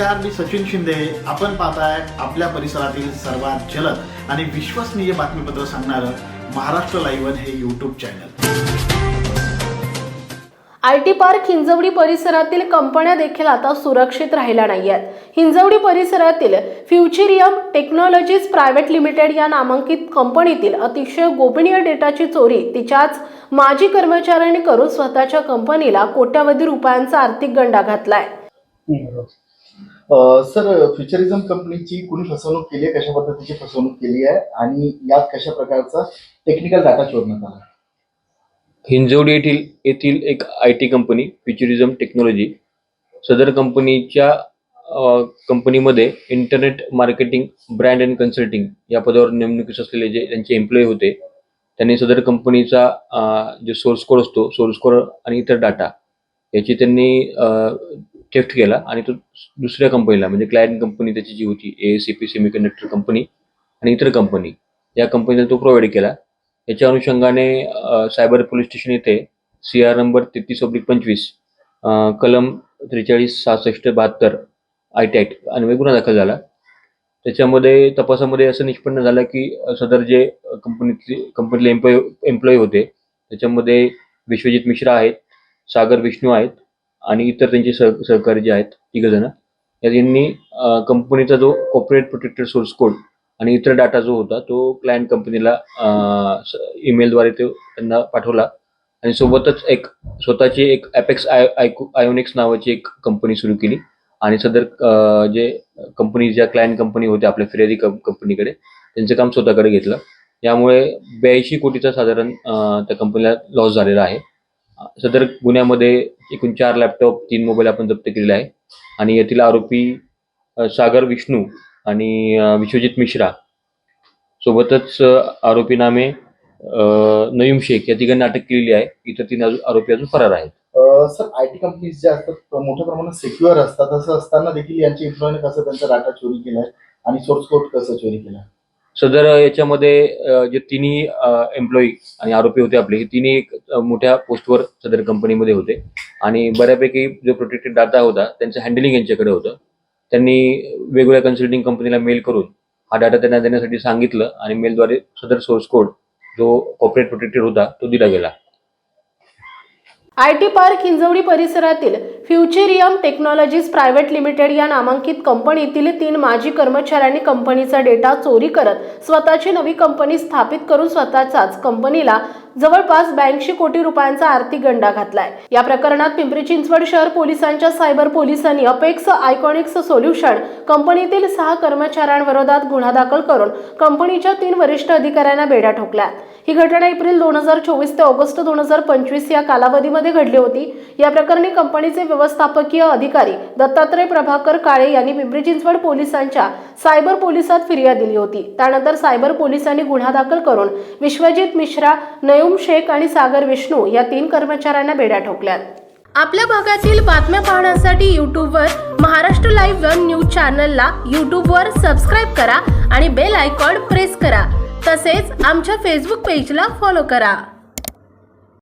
नमस्कार मी सचिन शिंदे. आपण पाहताय आपल्या परिसरातील सर्वात जलद आणि विश्वसनीय बातमीपत्र सांगणारं महाराष्ट्र लाईव्ह हे YouTube channel I T park Hinjewadi परिसरातील कंपन्या देखील आता सुरक्षित राहिल्या नाही आहेत हिंजवडी परिसरातील फ्युचरियम टेक्नॉलॉजीज प्रायव्हेट लिमिटेड या नामांकित कंपनीतील अतिशय गोपनीय डेटाची चोरी तिच्याच माजी कर्मचाऱ्यांनी करून स्वतःच्या कंपनीला कोट्यवधी रुपयांचा आर्थिक गंडा घातलाय. सर फ्युचरिझम कंपनीची कुणी फसवणूक केली आहे? कशा पद्धतीची फसवणूक केली आहे? आणि यात कशा प्रकारचा टेक्निकल डाटा चोरण्यात आला? हिंजवडी येथील येथील एक I T company Futurism technology सदर कंपनीच्या कंपनीमध्ये internet marketing brand and consulting या पदावर नेमणुकीस असलेले जे त्यांचे एम्प्लॉई होते त्यांनी सदर कंपनीचा जो सोर्स कोड असतो सोर्स कोड आणि इतर डाटा याची त्यांनी थेफ्ट केला आणि तो दुसऱ्या कंपनीला म्हणजे क्लायंट कंपनी त्याची जी होती A C P semiconductor company आणि इतर कंपनी या कंपनीला तो प्रोव्हाइड केला. याच्या अनुषंगाने सायबर पोलीस स्टेशन येथे सी आर नंबर तेहतीस ओब्लिक पंचवीस कलम त्रेचाळीस सहासष्ट बहात्तर आय टी ॲक्ट अन्वये गुन्हा दाखल झाला. त्याच्यामध्ये तपासामध्ये असं निष्पन्न झालं की सदर जे कंपनीतले कंपनीतले एम्प्लॉय एम्प्लॉई होते त्याच्यामध्ये विश्वजित मिश्रा आहेत सागर विष्णू आहेत आणि इतर त्यांचे सह सहकारी जे आहेत तिघजणं यांनी कंपनीचा जो कॉपरेट प्रोटेक्टेड सोर्स कोड आणि इतर डाटा जो होता तो क्लायंट कंपनीला ईमेलद्वारे तो त्यांना पाठवला. आणि सोबतच एक स्वतःची एक ॲपेक्स आय आयोनिक्स नावाची एक कंपनी सुरू केली. आणि सदर जे कंपनी ज्या क्लायंट कंपनी होत्या आपल्या फिर्यादी कंपनीकडे त्यांचं काम स्वतःकडे घेतलं. यामुळे ब्याऐंशी कोटीचा साधारण त्या कंपनीला लॉस झालेला आहे. सदर गुन्ह्यामध्ये एकूण चार लॅपटॉप तीन मोबाईल आपण जप्त केलेले आहे. आणि येथील आरोपी अ, सागर विष्णू आणि अ, विश्वजित मिश्रा सोबतच अ, आरोपी नामे अ, नयूम शेख या तिघांना अटक केलेली आहे. इतर तीन अजून आरोपी अजून फरार आहेत. सर आय टी कंपनीज ज्या असतात मोठ्या प्रमाणात सिक्युअर असतात. असं असताना देखील यांच्या इम्प्लॉयने कसं त्यांचा डाटा चोरी केलाय? आणि सोर्स कोड कसं चोरी केलाय? सदर याच्यामध्ये अ, जे तिन्ही एम्प्लॉई आणि आरोपी होते आपले हे तिन्ही एक अ, मोठ्या पोस्टवर सदर कंपनीमध्ये होते. आणि बऱ्यापैकी जो प्रोटेक्टेड डाटा होता त्यांचं हँडलिंग यांच्याकडे होतं. त्यांनी वेगवेगळ्या कन्सल्टिंग कंपनीला मेल करून हा डाटा त्यांना देण्यासाठी सांगितलं आणि मेलद्वारे सदर सोर्स कोड जो कॉपरेट प्रोटेक्टेड होता तो दिला गेला. आय टी पार्क हिंजवडी परिसरातील फ्युचरियम टेक्नॉलॉजीज प्रायव्हेट लिमिटेड या नामांकित कंपनीतील तीन माजी कर्मचाऱ्यांनी कंपनीचा डेटा चोरी करत स्वतःची नवी कंपनी स्थापित करून स्वतःचाच कंपनीला जवळपास ब्याऐंशी कोटी रुपयांचा आर्थिक गंडा घातलाय. या प्रकरणात पिंपरी चिंचवड शहर पोलिसांच्या सायबर पोलिसांनी अपेक्स आयकॉनिक्स सोल्युशन कंपनीतील सहा कर्मचाऱ्यांविरोधात गुन्हा दाखल करून कंपनीच्या तीन वरिष्ठ अधिकाऱ्यांना बेड्या ठोकल्या ही घटना एप्रिल दोन हजार चोवीस ते ऑगस्ट दोन हजार पंचवीस या कालावधीमध्ये घडली होती. या प्रकरणी कंपनीचे व्यवस्थापकीय अधिकारी दत्तात्रय प्रभाकर काळे यांनी पिंपरी चिंचवड पोलिसांच्या सायबर पोलिसात फिर्याद दिली होती. त्यानंतर सायबर पोलिसांनी गुन्हा दाखल करून विश्वजित मिश्रा नयूम शेख आणि सागर विष्णू या तीन कर्मचाऱ्यांना बेड्या ठोकल्यात. आपल्या भागातील बातम्या पाहण्यासाठी यूट्यूबवर महाराष्ट्र लाईव्ह वन न्यूज चॅनलला यूट्यूबवर सबस्क्राईब करा आणि बेल आयकॉन प्रेस करा. तसेच आमच्या फेसबुक पेजला फॉलो करा.